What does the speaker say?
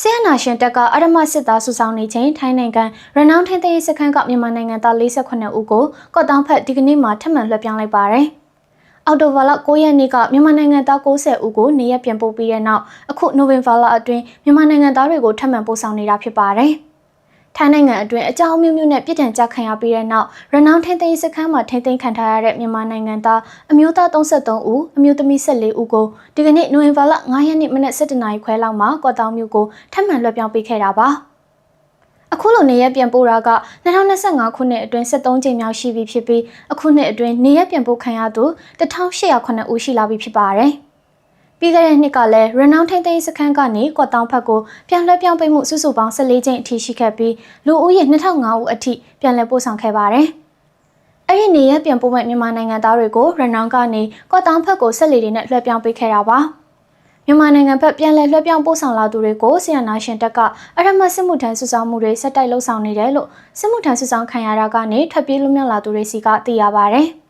ဆီယနာရှင်တပ်ကအရမစစ်သားစုဆောင်နေချိန်ထိုင်းနိုင်ငံရနောင်းထင်းသိမ်းစခန်းကမြန်မာနိုင်ငံသား48ဦးကိုကော့တောင်းဖက်ဒီကနေ့မှထပ်မံလွှဲပြောင်းလိုက်ပါတယ်။အော်တိုဘာလ9ရက်နေ့ကမြန်မာနိုင်ငံသား90ဦးကိုနေရက်ပြန်ပို့ပြီးတဲ့နောက်အခုနိုဝင်ဘာလအတွင်းမြန်မာနိုင်ငံသားတွေကိုထပ်မံပို့ဆောင်နေတာဖြစ်ပါတယ်။ ထိုင်းနိုင်ငံအတွင်းအကြောင်းမျိုးမျိုးနဲ့ပြည်ထန်ကြခံရပြီးတဲ့နောက်ရနောင်းထင်းသိမ်းစခန်းမှာထင်းသိမ်းခံထားရတဲ့မြန်မာနိုင်ငံသားအမျိုးသား33ဦးအမျိုးသမီး14ဦးကိုဒီကနေ့နိုဝင်ဘာလ9ရက်နေ့မနက်7:00နာရီခွဲလောက်မှာကော့တောင်းမြို့ကိုထပ်မံလွှဲပြောင်းပေးခဲ့တာပါ။အခုလိုနေရက်ပြန်ပို့တာက2025ခုနှစ်အတွင်း73ကြိမ်မြောက်ရှိပြီဖြစ်ပြီးအခုနှစ်အတွင်းနေရက်ပြန်ပို့ခံရသူ1809ဦးရှိလာပြီဖြစ်ပါတယ်။ ပြီးခဲ့တဲ့နှစ်ကလည်းရနောင်းထိန်သိမ်းစခန်းကနေကော့တောင်းဖက်ကိုပြန်လှည့်ပြောင်းပေးမှုစုစုပေါင်း14ကြိမ်အထိရှိခဲ့ပြီးလူဦးရေ2005ဦးအထိပြန်လည်ပို့ဆောင်ခဲ့ပါတယ်။အဲ့ဒီနေရက်ပြန်ပို့မဲ့မြန်မာနိုင်ငံသားတွေကိုရနောင်းကနေကော့တောင်းဖက်ကိုဆက်လီတွေနဲ့လွှဲပြောင်းပေးခဲ့တာပါ။မြန်မာနိုင်ငံဘက်ပြန်လည်လွှဲပြောင်းပို့ဆောင်လာသူတွေကိုဆီယနာရှင်တက်ကအရမတ်စစ်မှုထမ်းစုဆောင်မှုတွေဆက်တိုက်လှုပ်ဆောင်နေတယ်လို့စစ်မှုထမ်းစုဆောင်ခံရတာကနေထွက်ပြေးလွတ်မြောက်လာသူတွေစီကသိရပါဗျ။